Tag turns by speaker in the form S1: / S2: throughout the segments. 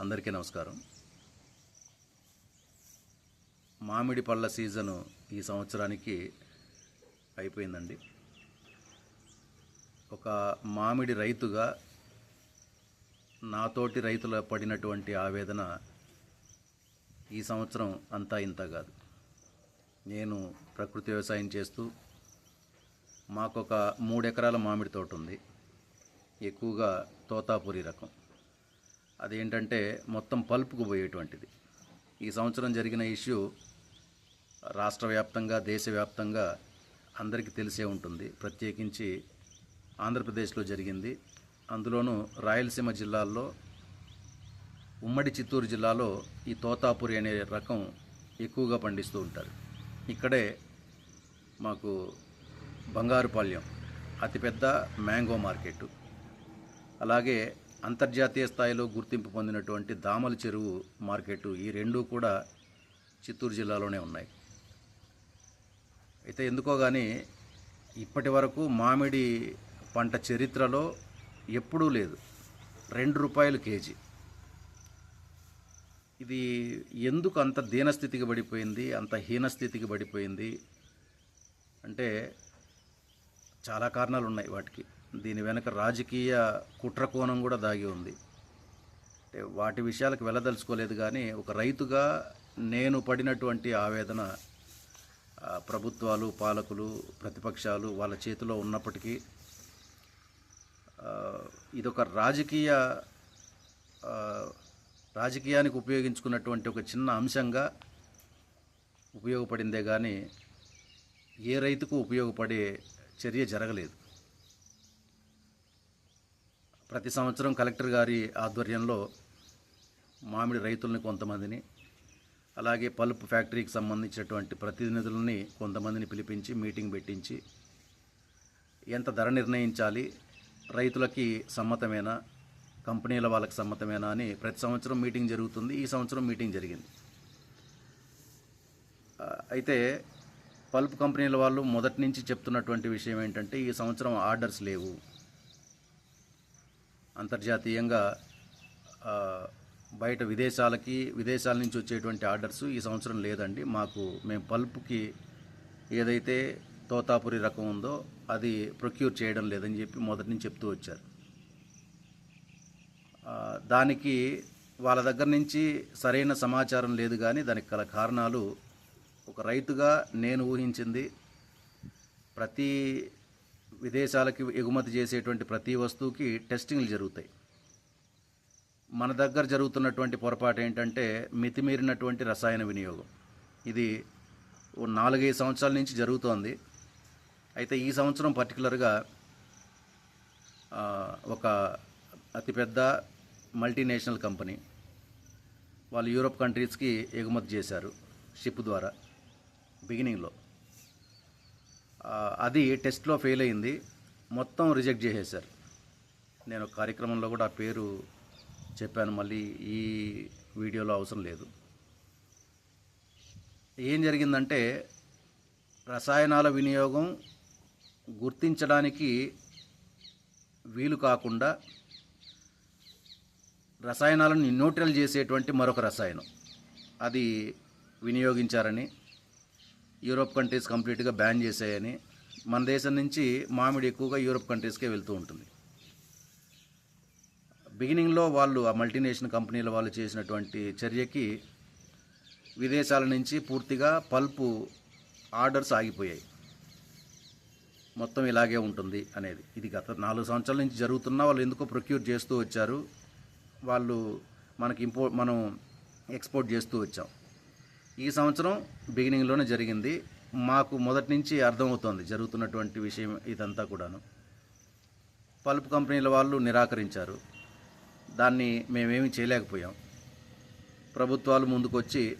S1: అందరికీ నమస్కారం. మామిడి పళ్ళ సీజను ఈ సంవత్సరానికి అయిపోయిందండి. ఒక మామిడి రైతుగా నాతోటి రైతుల పడినటువంటి ఆవేదన ఈ సంవత్సరం అంతా ఇంత కాదు. నేను ప్రకృతి వ్యవసాయం చేస్తూ మాకొక మూడు ఎకరాల మామిడి తోట ఉంది. ఎక్కువగా తోతాపురి రకం. అదేంటంటే మొత్తం పల్పుకు పోయేటువంటిది. ఈ సంవత్సరం జరిగిన ఇష్యూ రాష్ట్ర వ్యాప్తంగా దేశవ్యాప్తంగా అందరికీ తెలిసే ఉంటుంది. ప్రత్యేకించి ఆంధ్రప్రదేశ్లో జరిగింది. అందులోనూ రాయలసీమ జిల్లాల్లో ఉమ్మడి చిత్తూరు జిల్లాలో ఈ తోతాపురి అనే రకం ఎక్కువగా పండిస్తూ ఉంటారు. ఇక్కడే మాకు బంగారుపాళ్యం అతిపెద్ద మ్యాంగో మార్కెట్. అలాగే అంతర్జాతీయ స్థాయిలో గుర్తింపు పొందినటువంటి దామల చెరువు మార్కెట్ ఈ రెండూ కూడా చిత్తూరు జిల్లాలోనే ఉన్నాయి. అయితే ఎందుకో కానీ ఇప్పటి వరకు మామిడి పంట చరిత్రలో ఎప్పుడూ లేదు. రెండు రూపాయలు కేజీ. ఇది ఎందుకు అంత దీనస్థితికి పడిపోయింది అంత హీనస్థితికి పడిపోయింది? అంటే చాలా కారణాలు ఉన్నాయి వాటికి. దీని వెనక రాజకీయ కుట్రకోణం కూడా దాగి ఉంది. అంటే వాటి విషయాలకు వెళ్ళదలుచుకోలేదు కానీ ఒక రైతుగా నేను పడినటువంటి ఆవేదన ప్రభుత్వాలు పాలకులు ప్రతిపక్షాలు వాళ్ళ చేతిలో ఉన్నప్పటికీ ఇదొక రాజకీయ రాజకీయానికి ఉపయోగించుకున్నటువంటి ఒక చిన్న అంశంగా ఉపయోగపడిందే కానీ ఏ రైతుకు ఉపయోగపడే చర్య జరగలేదు. ప్రతి సంవత్సరం కలెక్టర్ గారి ఆధ్వర్యంలో మామిడి రైతుల్ని కొంతమందిని అలాగే పల్ప్ ఫ్యాక్టరీకి సంబంధించినటువంటి ప్రతినిధులని కొంతమందిని పిలిపించి మీటింగ్ పెట్టించి ఎంత ధర నిర్ణయించాలి రైతులకి సమ్మతమేనా కంపెనీల వాళ్ళకి సమ్మతమేనా అని ప్రతి సంవత్సరం మీటింగ్ జరుగుతుంది. ఈ సంవత్సరం మీటింగ్ జరిగింది. అయితే పల్ప్ కంపెనీల వాళ్ళు మొదటి నుంచి చెప్తున్నటువంటి విషయం ఏంటంటే ఈ సంవత్సరం ఆర్డర్స్ లేవు. అంతర్జాతీయంగా బయట విదేశాలకి విదేశాల నుంచి వచ్చేటువంటి ఆర్డర్స్ ఈ సంవత్సరం లేదండి. మాకు మేము పల్ప్కి ఏదైతే తోతాపురి రకం ఉందో అది ప్రొక్యూర్ చేయడం లేదని చెప్పి మొదటి నుంచి చెప్తూ వచ్చారు. దానికి వాళ్ళ దగ్గర నుంచి సరైన సమాచారం లేదు కానీ దానికి గల కారణాలు ఒక రైతుగా నేను ఊహించింది ప్రతి విదేశాలకి ఎగుమతి చేసేటువంటి ప్రతి వస్తువుకి టెస్టింగ్లు జరుగుతాయి. మన దగ్గర జరుగుతున్నటువంటి పొరపాటు ఏంటంటే మితిమీరినటువంటి రసాయన వినియోగం. ఇది ఓ నాలుగైదు సంవత్సరాల నుంచి జరుగుతోంది. అయితే ఈ సంవత్సరం పర్టికులర్గా ఒక అతిపెద్ద మల్టీనేషనల్ కంపెనీ వాళ్ళు యూరోప్ కంట్రీస్కి ఎగుమతి చేశారు షిప్ ద్వారా బిగినింగ్లో. అది టెస్ట్లో ఫెయిల్ అయింది. మొత్తం రిజెక్ట్ చేసేశారు. నేను కార్యక్రమంలో కూడా ఆ పేరు చెప్పాను మళ్ళీ ఈ వీడియోలో అవసరం లేదు. ఏం జరిగిందంటే రసాయనాల వినియోగం గుర్తించడానికి వీలు కాకుండా రసాయనాలను న్యూట్రల్ చేసేటువంటి మరొక రసాయనం. అది వినియోగించారని యూరోప్ కంట్రీస్ కంప్లీట్గా బ్యాన్ చేశాయని మన దేశం నుంచి మామిడి ఎక్కువగా యూరోప్ కంట్రీస్కే వెళ్తూ ఉంటుంది. బిగినింగ్లో వాళ్ళు ఆ మల్టీనేషనల్ కంపెనీల వాళ్ళు చేసినటువంటి చర్యకి విదేశాల నుంచి పూర్తిగా పల్పు ఆర్డర్స్ ఆగిపోయాయి. మొత్తం ఇలాగే ఉంటుంది అనేది. ఇది గత నాలుగు సంవత్సరాల నుంచి జరుగుతున్నా వాళ్ళు ఎందుకో ప్రొక్యూర్ చేస్తూ వచ్చారు. వాళ్ళు మనకి ఇంపో మనం ఎక్స్పోర్ట్ చేస్తూ వచ్చాం. ఈ సంవత్సరం బిగినింగ్లోనే జరిగింది. మాకు మొదటి నుంచి అర్థమవుతోంది జరుగుతున్నటువంటి విషయం ఇదంతా కూడాను. పల్ప్ కంపెనీల వాళ్ళు నిరాకరించారు. దాన్ని మేమేమి చేయలేకపోయాం. ప్రభుత్వాలు ముందుకొచ్చి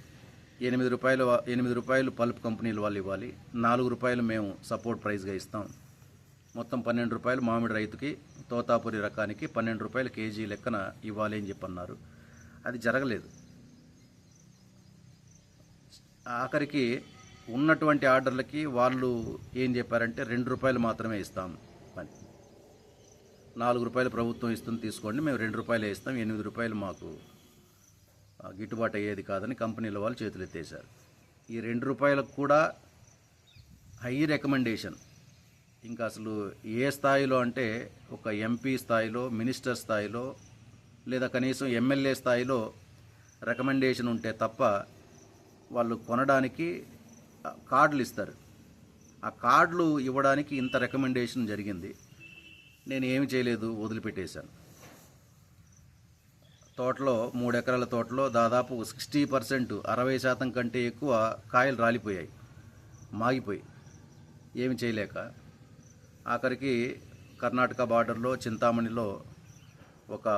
S1: ఎనిమిది రూపాయలు ఎనిమిది రూపాయలు పల్ప్ కంపెనీలు వాళ్ళు ఇవ్వాలి. నాలుగు రూపాయలు మేము సపోర్ట్ ప్రైస్గా ఇస్తాం. మొత్తం పన్నెండు రూపాయలు మామిడి రైతుకి తోతాపురి రకానికి పన్నెండు రూపాయలు కేజీ లెక్కన ఇవ్వాలి అని చెప్పి అన్నారు అది జరగలేదు. ఆఖరికి ఉన్నటువంటి ఆర్డర్లకి వాళ్ళు ఏం చెప్పారంటే రెండు రూపాయలు మాత్రమే ఇస్తాం అని. నాలుగు రూపాయలు ప్రభుత్వం ఇస్తుంది తీసుకోండి మేము రెండు రూపాయలు ఇస్తాం ఎనిమిది రూపాయలు మాకు గిట్టుబాటు అయ్యేది కాదని కంపెనీల వాళ్ళు చేతులు ఎత్తేశారు. ఈ రెండు రూపాయలకు కూడా హై రికమెండేషన్. ఇంకా అసలు ఏ స్థాయిలో అంటే ఒక ఎంపీ స్థాయిలో మినిస్టర్ స్థాయిలో లేదా కనీసం ఎమ్మెల్యే స్థాయిలో రికమెండేషన్ ఉంటే తప్ప వాళ్ళు కొనడానికి కార్డులు ఇస్తారు. ఆ కార్డులు ఇవ్వడానికి ఇంత రికమెండేషన్ జరిగింది. నేను ఏమి చేయలేదు వదిలిపెట్టేశాను. తోటలో మూడు ఎకరాల తోటలో దాదాపు సిక్స్టీ పర్సెంట్ అరవై శాతం కంటే ఎక్కువ కాయలు రాలిపోయాయి మాగిపోయి. ఏమి చేయలేక. ఆఖరికి కర్ణాటక బార్డర్లో చింతామణిలో ఒక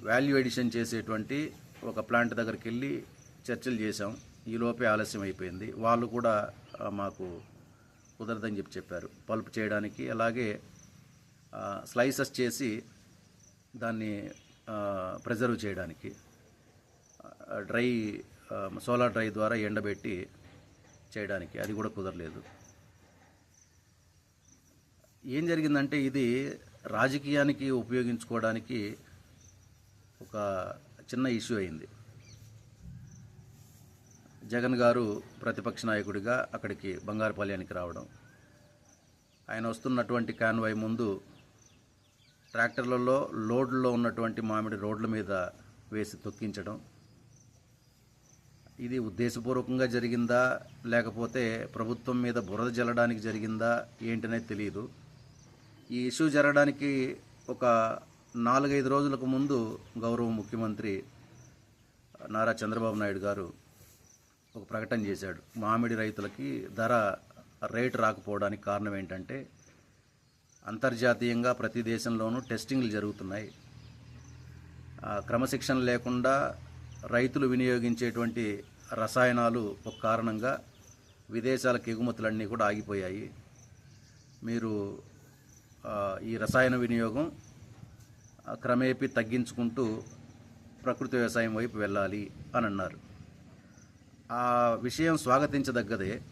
S1: వాల్యూ ఎడిషన్ చేసేటువంటి ఒక ప్లాంట్ దగ్గరికి వెళ్ళి చర్చలు చేశాం. ఈలోపే ఆలస్యం అయిపోయింది. వాళ్ళు కూడా మాకు కుదరదని చెప్పి చెప్పారు. పల్ప్ చేయడానికి అలాగే స్లైసెస్ చేసి దాన్ని ప్రిజర్వ్ చేయడానికి డ్రై సోలార్ డ్రై ద్వారా ఎండబెట్టి చేయడానికి. అది కూడా కుదరలేదు. ఏం జరిగిందంటే ఇది రాజకీయానికి ఉపయోగించుకోవడానికి ఒక చిన్న ఇష్యూ అయింది. జగన్ గారు ప్రతిపక్ష నాయకుడిగా అక్కడికి బంగారుపాలెనికి రావడం. ఆయన వస్తున్నటువంటి కాన్వాయ్ ముందు ట్రాక్టర్లలో లోడ్లో ఉన్నటువంటి మామిడి రోడ్ల మీద వేసి తొక్కించడం. ఇది ఉద్దేశపూర్వకంగా జరిగిందా? లేకపోతే ప్రభుత్వం మీద బురద జల్లడానికి జరిగిందా? ఏంటనేది తెలియదు ఈ ఇష్యూ జరగడానికి ఒక నాలుగైదు రోజులకు ముందు గౌరవ ముఖ్యమంత్రి నారా చంద్రబాబు నాయుడు గారు ఒక ప్రకటన చేశాడు. మామిడి రైతులకి ధర రేటు రాకపోవడానికి కారణం ఏంటంటే అంతర్జాతీయంగా ప్రతి దేశంలోనూ టెస్టింగ్లు జరుగుతున్నాయి. క్రమశిక్షణ లేకుండా రైతులు వినియోగించేటువంటి రసాయనాలు ఒక కారణంగా విదేశాలకు ఎగుమతులన్నీ కూడా ఆగిపోయాయి. మీరు ఈ రసాయన వినియోగం క్రమేపీ తగ్గించుకుంటూ ప్రకృతి వ్యవసాయం వైపు వెళ్ళాలి అని అన్నారు. ఆ విషయం స్వాగతించదగ్గదే.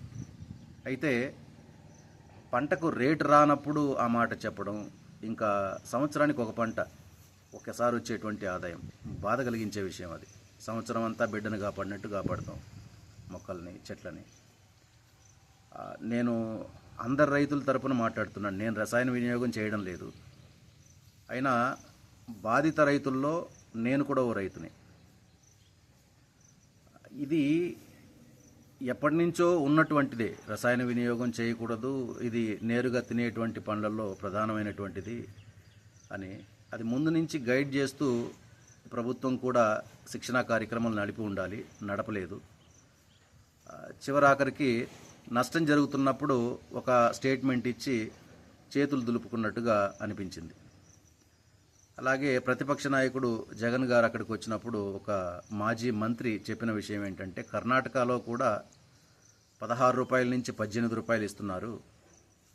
S1: అయితే పంటకు రేటు రానప్పుడు ఆ మాట చెప్పడం ఇంకా సంవత్సరానికి ఒక పంట ఒకసారి వచ్చేటువంటి ఆదాయం బాధ కలిగించే విషయం అది. సంవత్సరం అంతా బిడ్డను కాపాడినట్టు కాపాడతాం మొక్కల్ని చెట్లని. నేను అందరు రైతుల తరపున మాట్లాడుతున్నాను. నేను రసాయన వినియోగం చేయడం లేదు. అయినా బాధిత రైతుల్లో నేను కూడా ఓ రైతుని. ఇది ఎప్పటి నుంచో ఉన్నటువంటిదే. రసాయన వినియోగం చేయకూడదు. ఇది నేరుగా తినేటువంటి పండ్లలో ప్రధానమైనటువంటిది అని. అది ముందు నుంచి గైడ్ చేస్తూ ప్రభుత్వం కూడా శిక్షణా కార్యక్రమాలు నడిపి ఉండాలి. నడపలేదు. చివరాఖరికి నష్టం జరుగుతున్నప్పుడు ఒక స్టేట్మెంట్ ఇచ్చి చేతులు దులుపుకున్నట్టుగా అనిపించింది. అలాగే ప్రతిపక్ష నాయకుడు జగన్ గారు అక్కడికి వచ్చినప్పుడు ఒక మాజీ మంత్రి చెప్పిన విషయం ఏంటంటే కర్ణాటకలో కూడా పదహారు రూపాయల నుంచి పద్దెనిమిది రూపాయలు ఇస్తున్నారు.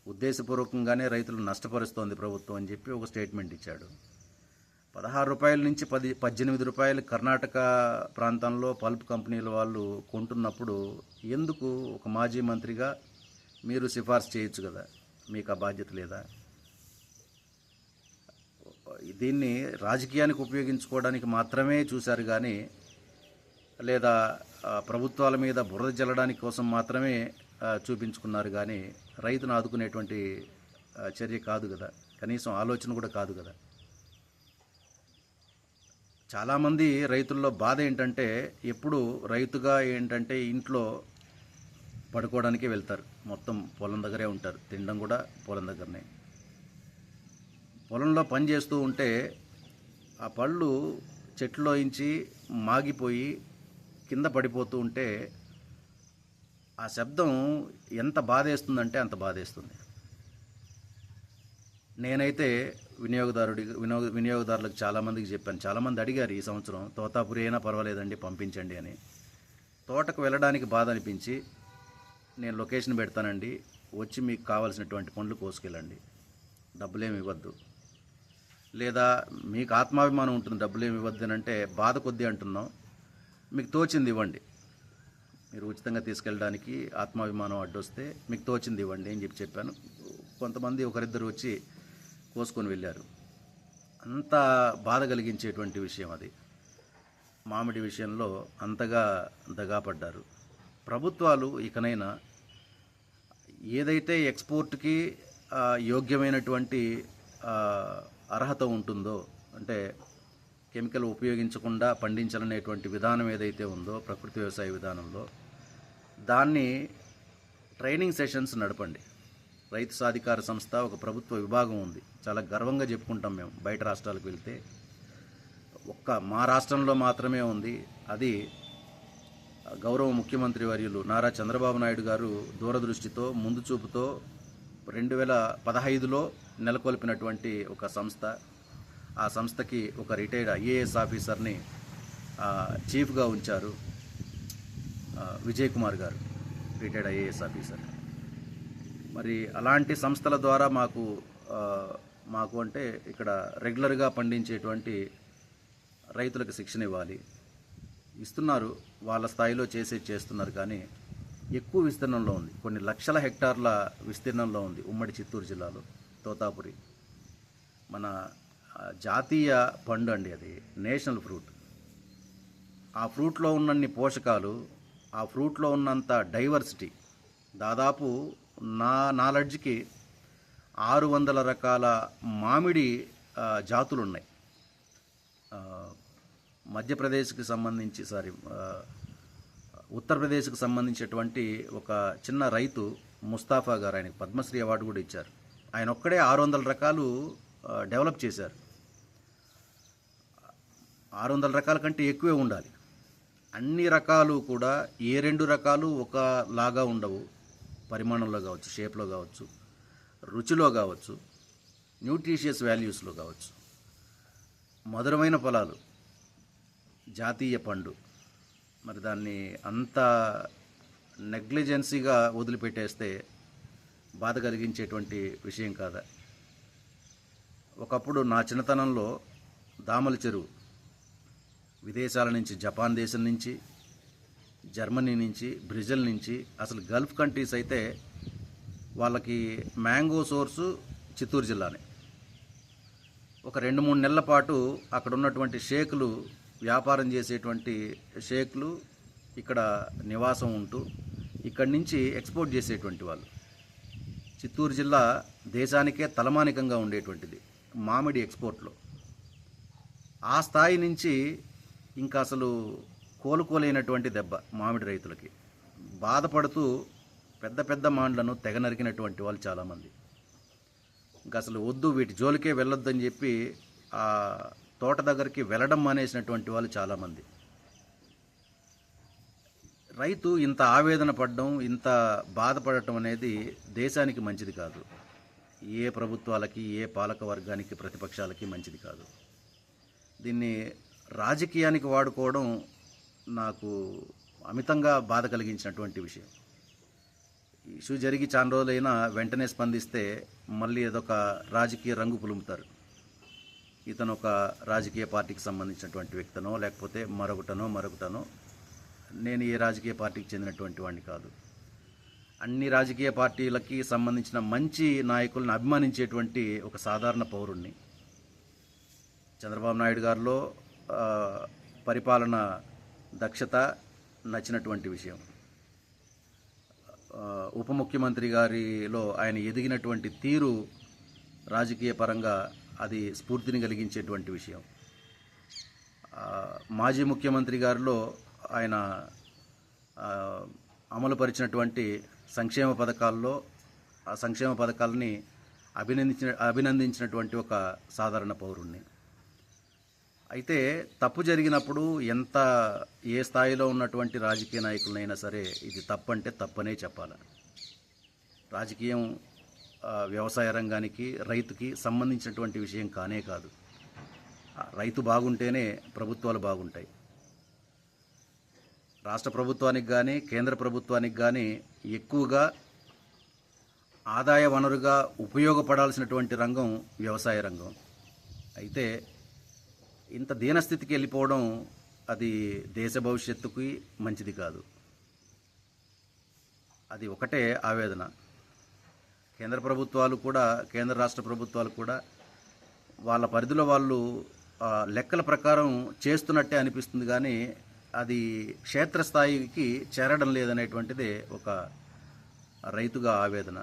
S1: ఉద్దేశపూర్వకంగానే రైతులు నష్టపరుస్తోంది ప్రభుత్వం అని చెప్పి ఒక స్టేట్మెంట్ ఇచ్చాడు. పదహారు రూపాయల నుంచి పది పద్దెనిమిది రూపాయలు కర్ణాటక ప్రాంతంలో పల్ప్ కంపెనీల వాళ్ళు కొంటున్నప్పుడు ఎందుకు ఒక మాజీ మంత్రిగా మీరు సిఫార్సు చేయొచ్చు కదా? మీకు ఆ బాధ్యత లేదా? దీన్ని రాజకీయానికి ఉపయోగించుకోవడానికి మాత్రమే చూశారు కానీ లేదా ప్రభుత్వాల మీద బురద జల్లడానికి కోసం మాత్రమే చూపించుకున్నారు కానీ రైతును ఆదుకునేటువంటి చర్య కాదు కదా. కనీసం ఆలోచన కూడా కాదు కదా. చాలామంది రైతుల్లో బాధ ఏంటంటే ఎప్పుడు రైతుగా ఏంటంటే ఇంట్లో పడుకోవడానికే వెళ్తారు. మొత్తం పొలం దగ్గరే ఉంటారు. తినడం కూడా పొలం దగ్గరనే. పొలంలో పని చేస్తూ ఉంటే ఆ పళ్ళు చెట్లలో ఇంచి మాగిపోయి కింద పడిపోతూ ఉంటే ఆ శబ్దం ఎంత బాధేస్తుందంటే అంత బాధేస్తుంది. నేనైతే వినియోగదారుడి వినియోగ వినియోగదారులకు చాలామందికి చెప్పాను. చాలామంది అడిగారు ఈ సంవత్సరం తోతాపురి అయినా పర్వాలేదండి పంపించండి అని. తోటకు వెళ్ళడానికి బాధ అనిపించి నేను లొకేషన్ పెడతానండి వచ్చి మీకు కావాల్సినటువంటి పండ్లు కోసుకెళ్ళండి. డబ్బులేమి ఇవ్వద్దు. లేదా మీకు ఆత్మాభిమానం ఉంటుంది డబ్బులు ఏమి ఇవ్వద్దని అంటే బాధ కొద్దీ అంటున్నాం. మీకు తోచింది ఇవ్వండి. మీరు ఉచితంగా తీసుకెళ్ళడానికి ఆత్మాభిమానం అడ్డొస్తే మీకు తోచింది ఇవ్వండి అని చెప్పి చెప్పాను. కొంతమంది ఒకరిద్దరు వచ్చి కోసుకొని వెళ్ళారు. అంత బాధ కలిగించేటువంటి విషయం అది. మామిడి విషయంలో అంతగా దగాపడ్డారు. ప్రభుత్వాలు ఇకనైనా ఏదైతే ఎక్స్పోర్ట్కి యోగ్యమైనటువంటి అర్హత ఉంటుందో అంటే కెమికల్ ఉపయోగించకుండా పండించాలనేటువంటి విధానం ఏదైతే ఉందో ప్రకృతి వ్యవసాయ విధానంలో దాన్ని ట్రైనింగ్ సెషన్స్ నడపండి. రైతు సాధికార సంస్థ ఒక ప్రభుత్వ విభాగం ఉంది. చాలా గర్వంగా చెప్పుకుంటాం మేము బయట రాష్ట్రాలకు వెళ్తే. ఒక్క మా రాష్ట్రంలో మాత్రమే ఉంది. అది గౌరవ ముఖ్యమంత్రి వర్యులు నారా చంద్రబాబు నాయుడు గారు దూరదృష్టితో ముందు చూపుతో రెండు వేల పదహైదులో నెలకొల్పినటువంటి ఒక సంస్థ ఆ సంస్థకి ఒక రిటైర్డ్ ఐఏఎస్ ఆఫీసర్ని చీఫ్గా ఉంచారు విజయ్ కుమార్ గారు రిటైర్డ్ ఐఏఎస్ ఆఫీసర్. మరి అలాంటి సంస్థల ద్వారా మాకు మాకు అంటే ఇక్కడ రెగ్యులర్గా పండించేటువంటి రైతులకు శిక్షణ ఇవ్వాలి. ఇస్తున్నారు వాళ్ళ స్థాయిలో చేసే చేస్తున్నారు కానీ ఎక్కువ విస్తీర్ణంలో ఉంది. కొన్ని లక్షల హెక్టార్ల విస్తీర్ణంలో ఉంది ఉమ్మడి చిత్తూరు జిల్లాలో. తోతాపురి. మన జాతీయ పండు అండి అది నేషనల్ ఫ్రూట్. ఆ ఫ్రూట్లో ఉన్నన్ని పోషకాలు ఆ ఫ్రూట్లో ఉన్నంత డైవర్సిటీ దాదాపు నా నాలెడ్జ్కి ఆరు వందల రకాల మామిడి జాతులు ఉన్నాయి మధ్యప్రదేశ్కి సంబంధించి సారీ ఉత్తరప్రదేశ్కి సంబంధించినటువంటి ఒక చిన్న రైతు ముస్తాఫా గారు ఆయనకు పద్మశ్రీ అవార్డు కూడా ఇచ్చారు. ఆయన ఒక్కడే ఆరు వందల రకాలు డెవలప్ చేశారు. ఆరు వందల రకాల కంటే ఎక్కువే ఉండాలి. అన్ని రకాలు కూడా ఏ రెండు రకాలు ఒకలాగా ఉండవు. పరిమాణంలో కావచ్చు షేప్లో కావచ్చు రుచిలో కావచ్చు న్యూట్రిషియస్ వాల్యూస్లో కావచ్చు. మధురమైన ఫలాలు జాతీయ పండు. మరి దాన్ని అంత నెగ్లిజెన్సీగా వదిలిపెట్టేస్తే బాధ కలిగించేటువంటి విషయం కాదా? ఒకప్పుడు నా చిన్నతనంలో దామల చెరువు విదేశాల నుంచి జపాన్ దేశం నుంచి జర్మనీ నుంచి బ్రెజిల్ నుంచి అసలు గల్ఫ్ కంట్రీస్ అయితే వాళ్ళకి మ్యాంగో సోర్సు చిత్తూరు జిల్లానే. ఒక రెండు మూడు నెలల పాటు అక్కడ ఉన్నటువంటి షేకులు వ్యాపారం చేసేటువంటి షేకులు ఇక్కడ నివాసం ఉంటూ ఇక్కడి నుంచి ఎక్స్పోర్ట్ చేసేటువంటి వాళ్ళు. చిత్తూరు జిల్లా దేశానికే తలమానికంగా ఉండేటువంటిది మామిడి ఎక్స్పోర్ట్లో. ఆ స్థాయి నుంచి ఇంకా అసలు కోలుకోలేనటువంటి దెబ్బ మామిడి రైతులకి. బాధపడుతూ పెద్ద పెద్ద మాండ్లను తెగ నరికినటువంటి వాళ్ళు చాలామంది. ఇంకా అసలు వద్దు వీటి జోలికే వెళ్ళొద్దని చెప్పి ఆ తోట దగ్గరికి వెళ్ళడం మానేసినటువంటి వాళ్ళు చాలామంది. రైతు ఇంత ఆవేదన పడడం ఇంత బాధపడటం అనేది దేశానికి మంచిది కాదు. ఏ ప్రభుత్వాలకి ఏ పాలక వర్గానికి ప్రతిపక్షాలకి మంచిది కాదు. దీన్ని రాజకీయానికి వాడుకోవడం నాకు అమితంగా బాధ కలిగించినటువంటి విషయం. ఇష్యూ జరిగి చాలా రోజులైనా వెంటనే స్పందిస్తే మళ్ళీ ఏదొక రాజకీయ రంగు పులుముతారు. ఇతను ఒక రాజకీయ పార్టీకి సంబంధించినటువంటి వ్యక్తనో లేకపోతే మరొకటనో మరొకటనో నేను ఏ రాజకీయ పార్టీకి చెందినటువంటి వాడిని కాదు. అన్ని రాజకీయ పార్టీలకి సంబంధించిన మంచి నాయకులను అభిమానించేటువంటి ఒక సాధారణ పౌరుణ్ణి. చంద్రబాబు నాయుడు గారిలో పరిపాలన దక్షత నచ్చినటువంటి విషయం. ఉప ముఖ్యమంత్రి గారిలో ఆయన ఎదిగినటువంటి తీరు రాజకీయ పరంగా అది స్ఫూర్తిని కలిగించేటువంటి విషయం. మాజీ ముఖ్యమంత్రి గారిలో ఆయన అమలుపరిచినటువంటి సంక్షేమ పథకాల్లో ఆ సంక్షేమ పథకాలని అభినందించిన అభినందించినటువంటి ఒక సాధారణ పౌరుణ్ణి. అయితే తప్పు జరిగినప్పుడు ఎంత ఏ స్థాయిలో ఉన్నటువంటి రాజకీయ నాయకులనైనా సరే ఇది తప్పంటే తప్పనే చెప్పాలి. రాజకీయం వ్యవసాయ రంగానికి రైతుకి సంబంధించినటువంటి విషయం కానే కాదు. రైతు బాగుంటేనే ప్రభుత్వాలు బాగుంటాయి. రాష్ట్ర ప్రభుత్వానికి కానీ కేంద్ర ప్రభుత్వానికి కానీ ఎక్కువగా ఆదాయ వనరుగా ఉపయోగపడాల్సినటువంటి రంగం వ్యవసాయ రంగం. అయితే ఇంత దీనస్థితికి వెళ్ళిపోవడం అది దేశ భవిష్యత్తుకి మంచిది కాదు. అది ఒకటే ఆవేదన. కేంద్ర ప్రభుత్వాలు కూడా కేంద్ర రాష్ట్ర ప్రభుత్వాలు కూడా వాళ్ళ పరిధిలో వాళ్ళు లెక్కల ప్రకారం చేస్తున్నట్టే అనిపిస్తుంది కానీ అది క్షేత్రస్థాయికి చేరడం లేదనేటువంటిదే ఒక రైతుగా ఆవేదన.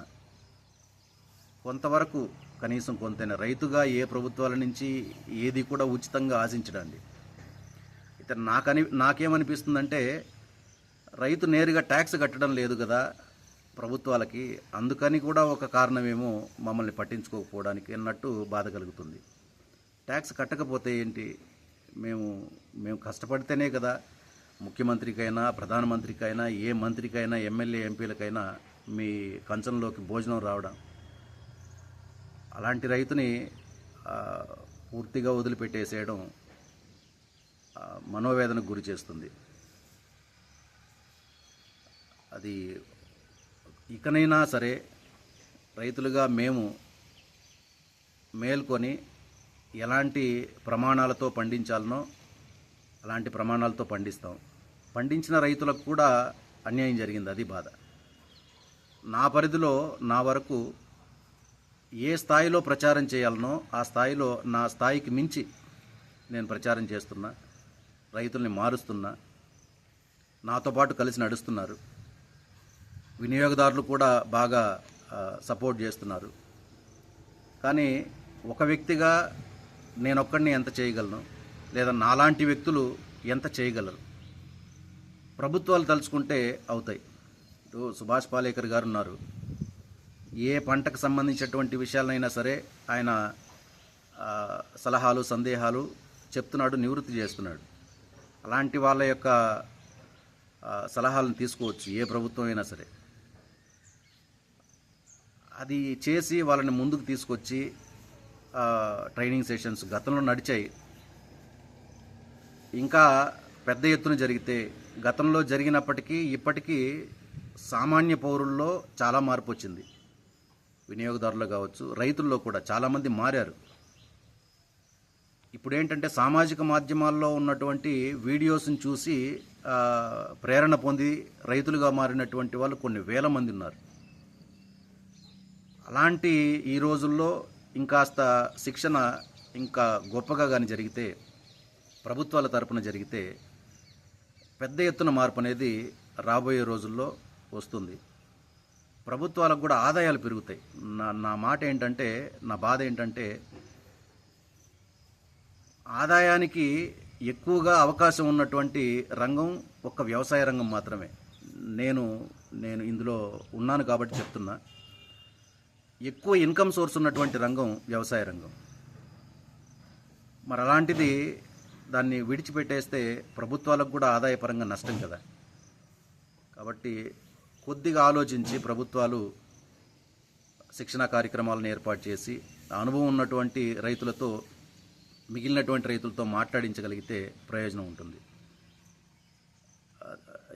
S1: కొంతవరకు కనీసం కొంతైనా రైతుగా ఏ ప్రభుత్వాల నుంచి ఏది కూడా ఉచితంగా ఆశించడండి ఇతను నాకని నాకేమనిపిస్తుందంటే రైతు నేరుగా ట్యాక్స్ కట్టడం లేదు కదా ప్రభుత్వాలకి అందుకని కూడా ఒక కారణమేమో మమ్మల్ని పట్టించుకోకపోవడానికి అన్నట్టు బాధ కలుగుతుంది. ట్యాక్స్ కట్టకపోతే ఏంటి? మేము మేము కష్టపడితేనే కదా ముఖ్యమంత్రికైనా ప్రధానమంత్రికైనా ఏ మంత్రికైనా ఎమ్మెల్యే ఎంపీలకైనా మీ కంచంలోకి భోజనం రావడం. అలాంటి రైతుని పూర్తిగా వదిలిపెట్టేసేయడం మనోవేదనకు గురి చేస్తుంది. అది ఇకనైనా సరే రైతులుగా మేము మేల్కొని ఎలాంటి ప్రమాణాలతో పండించాలనో అలాంటి ప్రమాణాలతో పండిస్తాం. పండించిన రైతులకు కూడా అన్యాయం జరిగింది అది బాధ. నా పరిధిలో నా వరకు ఏ స్థాయిలో ప్రచారం చేయాలనో ఆ స్థాయిలో నా స్థాయికి మించి నేను ప్రచారం చేస్తున్నా రైతుల్ని మారుస్తున్నా నాతో పాటు కలిసి నడుస్తున్నారు. వినియోగదారులు కూడా బాగా సపోర్ట్ చేస్తున్నారు. కానీ ఒక వ్యక్తిగా నేనొక్కడిని ఎంత చేయగలను? లేదా నాలాంటి వ్యక్తులు ఎంత చేయగలరు? ప్రభుత్వాలు తలుచుకుంటే అవుతాయి. ఇప్పుడు సుభాష్ పాలేకర్ గారు ఉన్నారు. ఏ పంటకు సంబంధించినటువంటి విషయాలైనా సరే ఆయన సలహాలు సందేహాలు చెప్తున్నాడు నివృత్తి చేస్తున్నాడు. అలాంటి వాళ్ళ యొక్క సలహాలను తీసుకోవచ్చు ఏ ప్రభుత్వం అయినా సరే. అది చేసి వాళ్ళని ముందుకు తీసుకొచ్చి ట్రైనింగ్ సెషన్స్ గతంలో నడిచాయి. ఇంకా పెద్ద ఎత్తున జరిగితే గతంలో జరిగినప్పటికీ ఇప్పటికీ సామాన్య పౌరుల్లో చాలా మార్పు వచ్చింది. వినియోగదారులు కావచ్చు రైతుల్లో కూడా చాలామంది మారారు. ఇప్పుడు ఏంటంటే సామాజిక మాధ్యమాల్లో ఉన్నటువంటి వీడియోస్ని చూసి ప్రేరణ పొంది రైతులుగా మారినటువంటి వాళ్ళు కొన్ని వేల మంది ఉన్నారు. అలాంటి ఈ రోజుల్లో ఇంకాస్త శిక్షణ ఇంకా గొప్పగా కానీ జరిగితే ప్రభుత్వాల తరపున జరిగితే పెద్ద ఎత్తున మార్పు అనేది రాబోయే రోజుల్లో వస్తుంది. ప్రభుత్వాలకు కూడా ఆదాయాలు పెరుగుతాయి. నా నా మాట ఏంటంటే నా బాధ ఏంటంటే ఆదాయానికి ఎక్కువగా అవకాశం ఉన్నటువంటి రంగం ఒక్క వ్యవసాయ రంగం మాత్రమే. నేను నేను ఇందులో ఉన్నాను కాబట్టి చెప్తున్నా. ఎక్కువ ఇన్కమ్ సోర్స్ ఉన్నటువంటి రంగం వ్యవసాయ రంగం. మరి అలాంటిది దాన్ని విడిచిపెట్టేస్తే ప్రభుత్వాలకు కూడా ఆదాయపరంగా నష్టం కదా. కాబట్టి కొద్దిగా ఆలోచించి ప్రభుత్వాలు శిక్షణ కార్యక్రమాలను ఏర్పాటు చేసి అనుభవం ఉన్నటువంటి రైతులతో మిగిలినటువంటి రైతులతో మాట్లాడించగలిగితే ప్రయోజనం ఉంటుంది.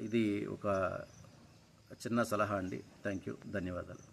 S1: ఇది ఒక చిన్న సలహా అండి. థ్యాంక్ యూ ధన్యవాదాలు.